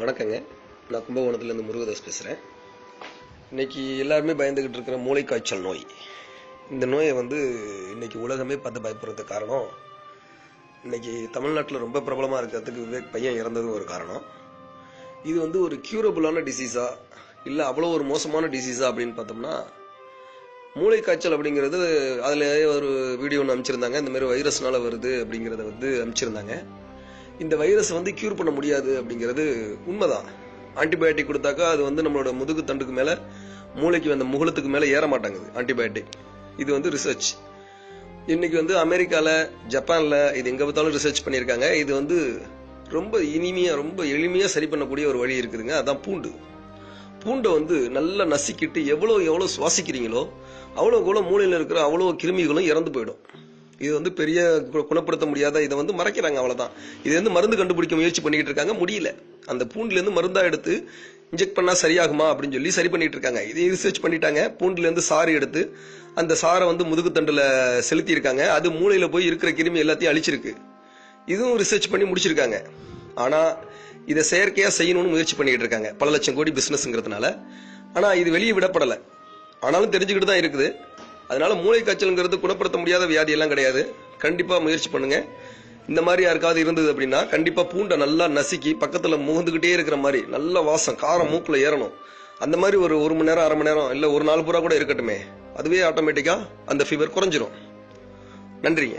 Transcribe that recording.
வணக்கங்க. நான் கும்பகோணத்துலேருந்து முருகதாஸ் பேசுகிறேன் இன்னைக்கு எல்லாருமே பயந்துக்கிட்டு இருக்கிற மூளைக்காய்ச்சல் நோய். இந்த நோயை வந்து இன்றைக்கி உலகமே பார்த்து பயப்படுறதுக்கு காரணம் இன்னைக்கு தமிழ்நாட்டில் ரொம்ப பிரபலமாக இருக்கிறதுக்கு விவேக் பையன் இறந்ததும் ஒரு காரணம். இது வந்து ஒரு க்யூரபுளான டிசீஸா இல்லை அவ்வளோ ஒரு மோசமான டிசீஸா அப்படின்னு பார்த்தோம்னா மூளைக்காய்ச்சல் அப்படிங்கிறது அதில் ஒரு வீடியோ ஒன்று அனுப்பிச்சிருந்தாங்க. இந்த மாதிரி வைரஸ்னால வருது அப்படிங்கிறத வந்து அனுப்பிச்சிருந்தாங்க. இந்த வைரஸ் வந்து கியூர் பண்ண முடியாது அப்படிங்கிறது உண்மைதான். ஆன்டிபயோட்டிக் கொடுத்தாக்கா அது வந்து நம்மளோட முதுகு தண்டுக்கு மேலே மூளைக்கு அந்த முகலத்துக்கு மேலே ஏற மாட்டாங்குது ஆன்டிபயோட்டிக் இது வந்து ரிசர்ச் இன்னைக்கு வந்து அமெரிக்கால ஜப்பான்ல இது எங்க பார்த்தாலும் ரிசர்ச் பண்ணியிருக்காங்க. இது வந்து ரொம்ப இனிமையா ரொம்ப எளிமையா சரி பண்ணக்கூடிய ஒரு வழி இருக்குதுங்க. அதான் பூண்டு. பூண்டை வந்து நல்லா நசுக்கிட்டு எவ்வளோ எவ்வளோ சுவாசிக்கிறீங்களோ அவ்வளோ கூட மூளையில் இருக்கிற அவ்வளோ கிருமிகளும் இறந்து போயிடும். இது வந்து பெரிய கு- குணப்படுத்த முடியாத இதை வந்து மறைக்கிறாங்க அவ்வளவுதான். இது வந்து மருந்து கண்டுபிடிக்க முயற்சி பண்ணிக்கிட்டு இருக்காங்க. முடியல. அந்த பூண்டுல இருந்து மருந்தா எடுத்து இன்ஜெக்ட் பண்ணா சரியாகுமா அப்படின்னு சொல்லி சரி பண்ணிட்டு இருக்காங்க. இது ரிசர்ச் பண்ணிட்டாங்க. பூண்டுல இருந்து சாறு எடுத்து அந்த சாரை வந்து முதுகுத்தண்டில் செலுத்தியிருக்காங்க. செலுத்தி இருக்காங்க அது மூளையில போய் இருக்கிற கிருமி எல்லாத்தையும் அழிச்சிருக்கு. இதுவும் ரிசர்ச் பண்ணி முடிச்சிருக்காங்க. ஆனா இதை செயற்கையா செய்யணும்னு முயற்சி பண்ணிக்கிட்டு இருக்காங்க. பல லட்சம் கோடி பிசினஸ்ங்கிறதுனால ஆனா இது வெளியே விடப்படலை. ஆனாலும் தெரிஞ்சுக்கிட்டு தான் இருக்குது. அதனால மூளை காய்ச்சல்ங்கிறது குணப்படுத்த முடியாத வியாதி எல்லாம் கிடையாது. கண்டிப்பா முயற்சி பண்ணுங்க. இந்த மாதிரி யாருக்காவது இருந்தது அப்படின்னா கண்டிப்பா பூண்டை நல்லா நசுக்கி பக்கத்துல முகந்துகிட்டே இருக்கிற மாதிரி நல்ல வாசம் காரம் மூக்குல ஏறணும். அந்த மாதிரி ஒரு ஒரு மணி நேரம் அரை மணி நேரம் இல்ல ஒரு நாள் பூரா கூட இருக்கட்டுமே. அதுவே ஆட்டோமேட்டிக்கா அந்த ஃபீவர் குறைஞ்சிரும். நன்றிங்க.